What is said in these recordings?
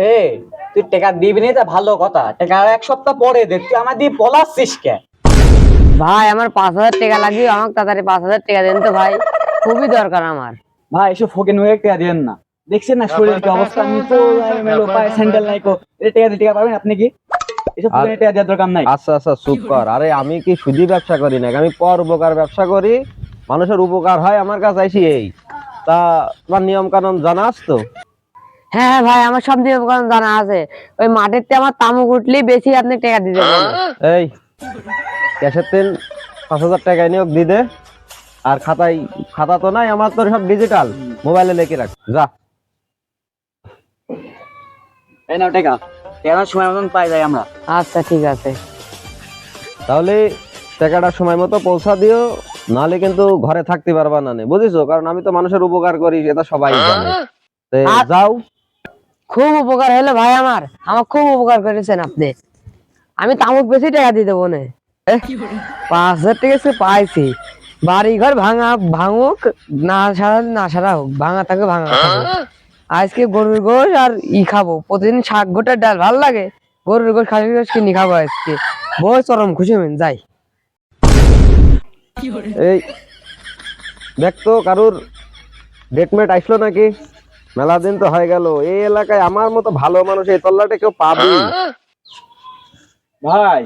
এ তুই টাকা দিবি না তা ভালো কথা। টাকা এক সপ্তাহ পরে দে তুই আমার দিয়ে পলাচ্ছিস কে? ভাই আমার পাঁচ হাজার টাকা লাগবে আমাকে তাড়াতাড়ি পাঁচ হাজার টাকা দেন তো ভাই। খুবই দরকার আমার। ভাই এসব ফোকে নুয়ে টাকা দেন না। দেখছেন না শরীরের কি অবস্থা? আমি তো মেলো পায়ে স্যান্ডেল নাই কো। এটা টাকা টাকা পাবেন আপনি কি? এসব ফোকে টাকা দেওয়ার দরকার নাই। আচ্ছা আচ্ছা চুপ কর আরে আমি কি সুদি ব্যবসা করি না আমি পর উপকার ব্যবসা করি। মানুষের উপকার হয় আমার কাছে আইসি এই। তা তোমার নিয়ম কানুন জানাস তো? হ্যাঁ হ্যাঁ ভাই আমার সব নিয়ম কানুন জানা আছে। ওই মাঠের তে আমার তামুক উঠলেই বেশি আপনি টাকা দিতে এই ক্যাশের তিন পাঁচ হাজার টাকা নিয়োগ দি দে। আর খাতায় খাতা তো নাই আমার তো সব ডিজিটাল মোবাইলে লিখে রাখ। যা। এই নাও টাকা। টাকা সময় মতন পাই যাই আমরা। আচ্ছা ঠিক আছে। তাহলে টাকাটা সময় মতো পৌঁছা দিও নালে কিন্তু ঘরে থাকতে পারবা না নে, বুঝিছো? কারণ আমি তো মানুষের উপকার করি এটা সবাই জানে। তে যাও। খুব উপকার হলো ভাই আমার। আমার খুব উপকার করেছেন আপনি। আমি তামুক বেশি টাকা দিয়ে দেবো না। পাঁচ হাজার টাকা সে পাইছি। বাড়ি ঘর ভাঙা ভাঙুক না সারা না সারা হোক ভাঙা থাকে ভাঙা আজকে গরুর গোশ আর ই খাব। প্রতিদিন শাক গোটার ডাল ভালো লাগে। গরুর গোশ খাসি গোশ কিনে খাব আজকে। বই চরম খুশি হবেন যাই। এই দেখ তো কারুর ডেটমেট আসলো নাকি? মেলা দিন তো হয়ে গেল। এই এলাকায় আমার মতো ভালো মানুষ এই তল্লাটে কেউ পাবি? ভাই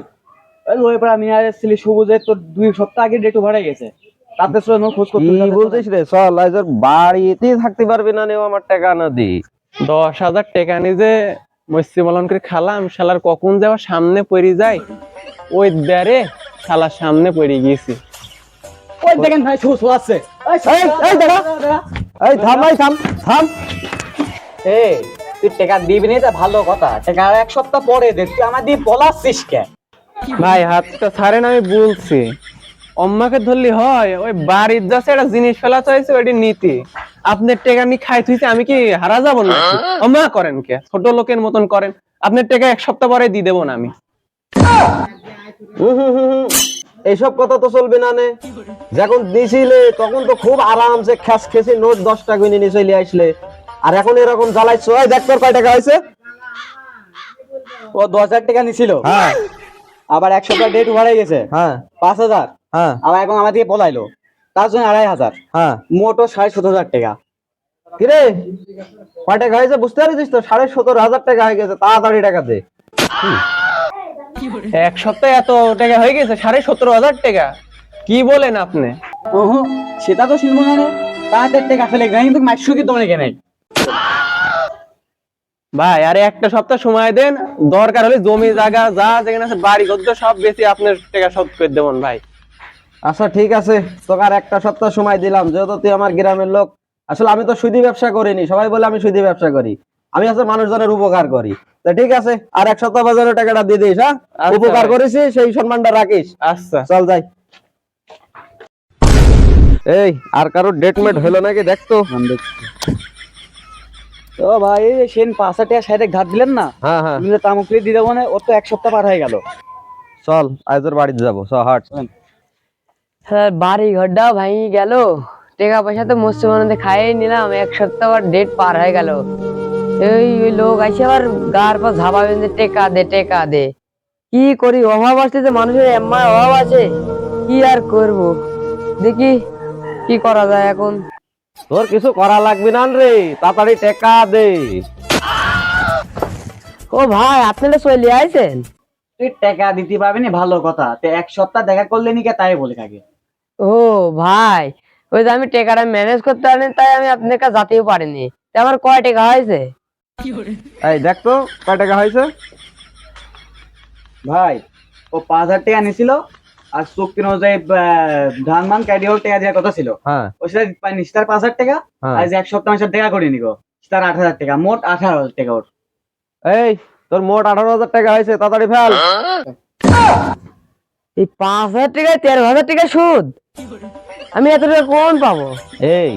ওই ওই পাড়া মিয়া ছিলি সবুজের তো দুই সপ্তাহ আগে ডেট ওভার গেছে। তাতে নো খোঁজ করতে কি বলছিস রে? চল আজ বাড়িতেই থাকতে পারবি না নেও আমার টাকা না দি। দশ হাজার টাকা নিজে মৎস্য পালন করে খালাম শালার কখন যাওয়া সামনে পড়ে যায়। ওই দ্বারে শালার সামনে পড়ে গিয়েছি। ওই দেখেন ভাই ছু আছে। এই, এই দাঁড়া। এই থাম এই থাম থাম। এ তুই টাকা দিবি না তা ভালো কথা। টাকা এক সপ্তাহ পরে দে তুই আমার দিয়ে পলাচ্ছিস কে? ভাই হাতটা ছাড়েন আমি বলছি। অম্মাকে ধরলি হয় ওই বাড়ির যাচ্ছে একটা জিনিস ফেলা চাইছে ওইটি নীতি। আপনার টেকা খাই থুইছে আমি কি হারা যাব না অম্মা করেন কে? ছোট লোকের মতন করেন। আপনার টাকা এক সপ্তাহ পরে দিয়ে দেবো না আমি। হুম, হুম, হুম, হুম। এইসব কথা তো চলবে না নে। যখন দিছিলে তখন তো খুব আরামসে খ্যাস খেসে নোট দশ টাকা নিয়ে চলে আসলে। আর এখন এরকম জ্বালাইছো এই দেখ তোর কয় টাকা হয়েছে? ও দশ হাজার টাকা নিছিল। হ্যাঁ। আবার এক সপ্তাহ ডেট হয়ে গেছে। হ্যাঁ। পাঁচ হাজার। হ্যাঁ। আবার এখন আমার দিয়ে পলাইলো। তার জন্য আড়াই হাজার। হ্যাঁ। মোট সাড়ে সতেরো হাজার টাকা। কিরে? কয় টাকা হয়েছে? বুঝতে পারছিস তো? সাড়ে সতেরো হাজার টাকা হয়ে গেছে। তাড়াতাড়ি টাকা দে। এক সপ্তাহে এত টাকা হয়ে গেছে? সাড়ে সতেরো হাজার টাকা? কি বলেন আপনি? ওহো সেটা তো শুনব না তাড়াতাড়ি টাকা ফেলে কিন্তু মাইশু কি তোমার কেনে ভাই আরে একটা সপ্তাহ সময় দেন। দরকার হলে জমি জায়গা যা যেখানে আছে বাড়ি ঘর সব বেশি আপনার টাকা শোধ করে দেবেন ভাই। আচ্ছা ঠিক আছে। তোকে আর একটা সপ্তাহ সময় দিলাম যেহেতু তুই আমার গ্রামের লোক। আসলে আমি তো সুদি ব্যবসা করিনি সবাই বলে আমি সুদি ব্যবসা করি। আমি আসলে মানুষজনের উপকার করি। তা ঠিক আছে আর এক সপ্তাহ বাজারে টাকাটা দিয়ে দিস হ্যাঁ? আচ্ছা। উপকার করেছি সেই সম্মানটা রাখিস। আচ্ছা। চল যাই। এই আর কারও ডেটমেট হলো নাকি? দেখতো তো ভাই এই সেন পাঁচ হাজার টাকা সাইডে ঘাট দিলেন না? হ্যাঁ হ্যাঁ। তুমি দিয়ে দেবো না ওর তো এক সপ্তাহ পার হয়ে গেল। চল আজ তোর বাড়িতে যাব চ হাট। স্যার বাড়ি ঘরটাও ভাঙি গেল। টাকা পয়সা তো খাইয়ে নিলাম এক সপ্তাহ আবার ডেট পার হয়ে গেল। এই ওই লোক আসে আবার গার পর ঝাপাবেন যে টেকা দে টেকা দে। কি করি অভাব আসলে তো মানুষের অভাব আছে। কি আর করব? দেখি কি করা যায় এখন। তোর কিছু করা লাগবে না রে তাড়াতাড়ি টাকা দে। ও ভাই আপনারা চলে আইছেন। তুই টাকা দিতে পারবি না ভালো কথা। তো এক সপ্তাহ দেখা করলে নি কে তাই বলে থাকে ও ভাই ওই যে আমি টেকাটা ম্যানেজ করতে পারিনি তাই আমি আপনার কাছে যেতেও পারিনি। তা আমার কয় টাকা হয়েছে? এই দেখ তো কয় টাকা হয়েছে? ভাই ও পাঁচ হাজার টাকা নিছিল আর চুক্তির অনুযায়ী আহ, ধান মান ক্যাডি ওর টাকা দেওয়ার কথা ছিল। হ্যাঁ। ও সেটা পাইনি তার পাঁচ হাজার টাকা হ্যাঁ। আর এক সপ্তাহ মাসের টাকা করে নিগো তার আট হাজার টাকা মোট আঠারো হাজার টাকা ওর। এই তোর মোট আঠারো হাজার টাকা হয়েছে তাড়াতাড়ি ফেল। এই পাঁচ হাজার টাকায় তেরো হাজার টাকা সুদ? আমি এত টাকা কোন পাবো? এই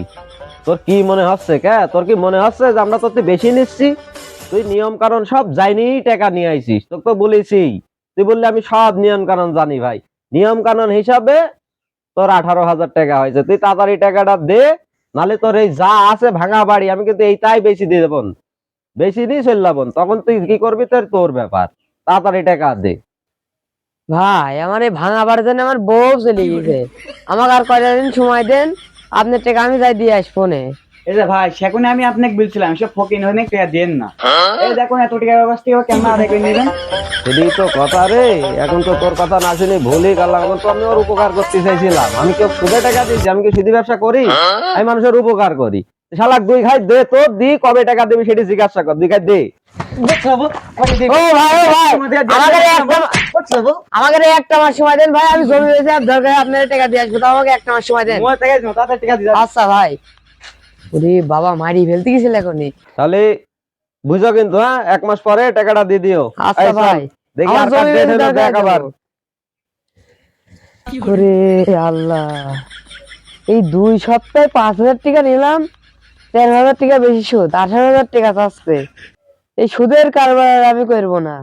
তোর কি মনে হচ্ছে কে? তোর কি মনে হচ্ছে যে আমরা তোর বেশি নিচ্ছি? তুই নিয়ম কারণ সব জানি টাকা নিয়ে আইছিস। তোকে তো বলেছি। তুই বললি আমি সব নিয়ম কারণ জানি ভাই। নিয়ম কানুন হিসাবে তোর আঠারো হাজার টাকা হয়েছে। তুই তাড়াতাড়ি টাকাটা দে নালে তোর এই যা আছে ভাঙা বাড়ি, আমি কিন্তু এইটাই বেশি দিয়ে দেবো। বেশি নিয়ে চললাম তখন তুই কি করবি? তোর তোর ব্যাপার। তাড়াতাড়ি টাকা দে। ভাই, আমার এই ভাঙাবার জন্য আমার বউ চলে গেছে। আমাকে আর কয়টা দিন সময় দেন, আপনার টাকা আমি যাই দিয়ে আসব নে এই যে ভাই সেখানে আমি আপনাকে বলছিলাম সব ফকিন হয়ে টাকা দেন না। এই দেখুন এত ব্যবস্থা কেমন আদায় করে নেবেন? সেটাই তো কথা রে এখন তো তোর কথা না শুনে ভুলই গেলাম এখন তো আমি ওর উপকার করতে চাইছিলাম। আমি কেউ সুদে টাকা দিচ্ছি আমি কি সুদি ব্যবসা করি? আমি মানুষের উপকার করি। শালাক দুই খাই দে তোর দি কবে টাকা দিবি সেটি জিজ্ঞাসা কর দুই খাই দে। বুঝছ বাবু? কবে দিবি? ও ভাই ও ভাই তোমার টাকা দিয়ে আমাকে একটা মাস সময় দেন ভাই আমি জমি দরকার আপনার টাকা দিয়ে আসব তো আমাকে একটা মাস সময় দেন। মোর টাকা দিও, তাড়াতাড়ি টাকা দিয়ে দাও। আচ্ছা ভাই। ওরে বাবা মারি ফেলতে গেছিল এখনই। তাহলে বুঝো কিন্তু হ্যাঁ? এক মাস পরে টাকাটা দিয়ে দিও। আচ্ছা ভাই দেখি আর কার হলো দেখ আবার। ওরে আল্লাহ এই দুই সপ্তাহে পাঁচ হাজার টাকা নিলাম তেরো হাজার টাকা বেশি সুদ আঠারো হাজার টাকা চাচ্ছে। এই সুদের কারবার আমি করব না।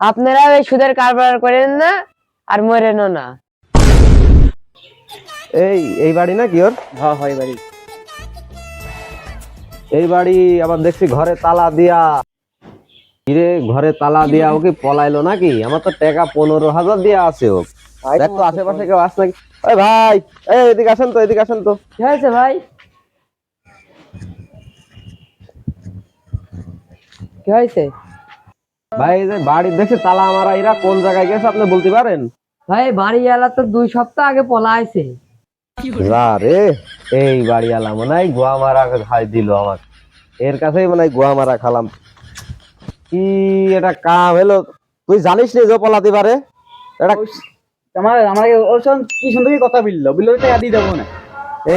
আপনারা এই সুদের কারবার করেন না আর মরেনও না। এই এই বাড়ি না কি ওর? হ্যাঁ হয় বাড়ি। এই বাড়ি আবার দেখছি ঘরে তালা দিয়া। কিরে ঘরে তালা দিয়া ওকে পলাইলো নাকি? আমার তো টাকা পনেরো হাজার দিয়া আছে ও। দেখ আশেপাশে কেউ আস নাকি? ওই ভাই এই এদিকে আসেন তো এদিকে আসেন তো। কি হয়েছে ভাই? কি হয়েছে? ভাই যে বাড়ি দেখছি তালা মারা এরা কোন জায়গায় গেছে আপনি বলতে পারেন? ভাই বাড়ি এলা তো দুই সপ্তাহ আগে পলাইছে। যা রে। এই বাড়িওয়ালা মনে হয় গোয়া মারা খাই দিল আমার। এর কাছেই মনে হয় গোয়া মারা খালাম। কি এটা কাম হলো? তুই জানিস নি যে পলাতে পারে এটা আমার আমার ওর সঙ্গে কি সুন্দর কি কথা বলল? বলল টাকা দিয়ে দেবো না।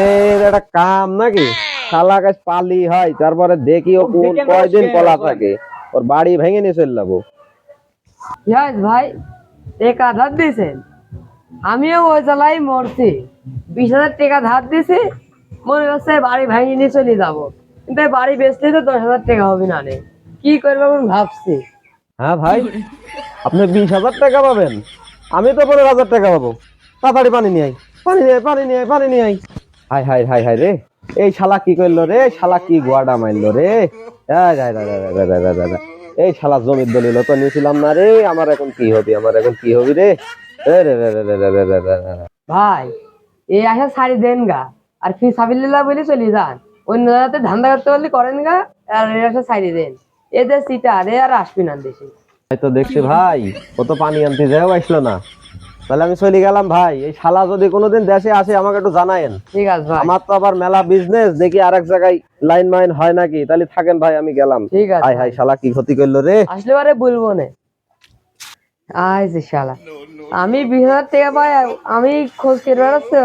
এর একটা কাম নাকি? শালা গাছ পালি হয় তারপরে দেখি ও কোন কয়দিন পলা থাকে। ওর বাড়ি ভেঙে নিয়ে চলে যাব। ইয়াস ভাই এক আধার দিয়েছেন। আমিও ওই জ্বালায় মরছি বিশ হাজার টাকা ধার দিছি মনে হচ্ছে বাড়ি ভাঙিয়ে নিয়ে চলে যাব কিন্তু বাড়ি বেচলে তো দশ হাজার টাকা হবে না কি করব এখন ভাবছি হ্যাঁ ভাই আপনি বিশ হাজার টাকা পাবেন আমি তো পনেরো হাজার টাকা পাবো তাড়াতাড়ি পানি নিয়ে আই পানি নিয়ে পানি নিয়ে পানি নিয়ে আই হাই হাই হাই হাই রে এই শালা কি করল রে শালা কি গোয়াডা মারলো রে এই শালা জমির দলিল তো নিয়েছিলাম না রে আমার এখন কি হবে আমার এখন কি হবে রে ভাই এই আসা শাড়ি দেন গা। আর ফি সাবিল্লা বলে চলি যান। অন্য জায়গাতে ধান্দা করতে পারলে করেন গা আর এই আসা শাড়ি দেন। এদের সিটা আরে আর আসবি না দেশে। তো দেখছি ভাই ও তো পানি আনতে যাও আসল না। তাহলে আমি চলে গেলাম ভাই এই শালা যদি কোনোদিন দেশে আসে আমাকে একটু জানায়েন। ঠিক আছে ভাই। আমার তো আবার মেলা বিজনেস দেখি আরেক জায়গায় লাইন মাইন হয় নাকি। তাহলে থাকেন ভাই আমি গেলাম। ঠিক আছে হাই হাই শালা কি ক্ষতি করল রে? আসলে আরে বলব না। আইছে শালা। আমি বিশ হাজার টাকা পাই আমি খোঁজ কেটে বেড়াচ্ছি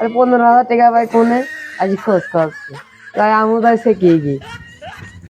আর পনেরো হাজার টাকা পাই কোনে আজ খোঁজ করছি। তাই আমি তাই শিখিয়ে গিয়ে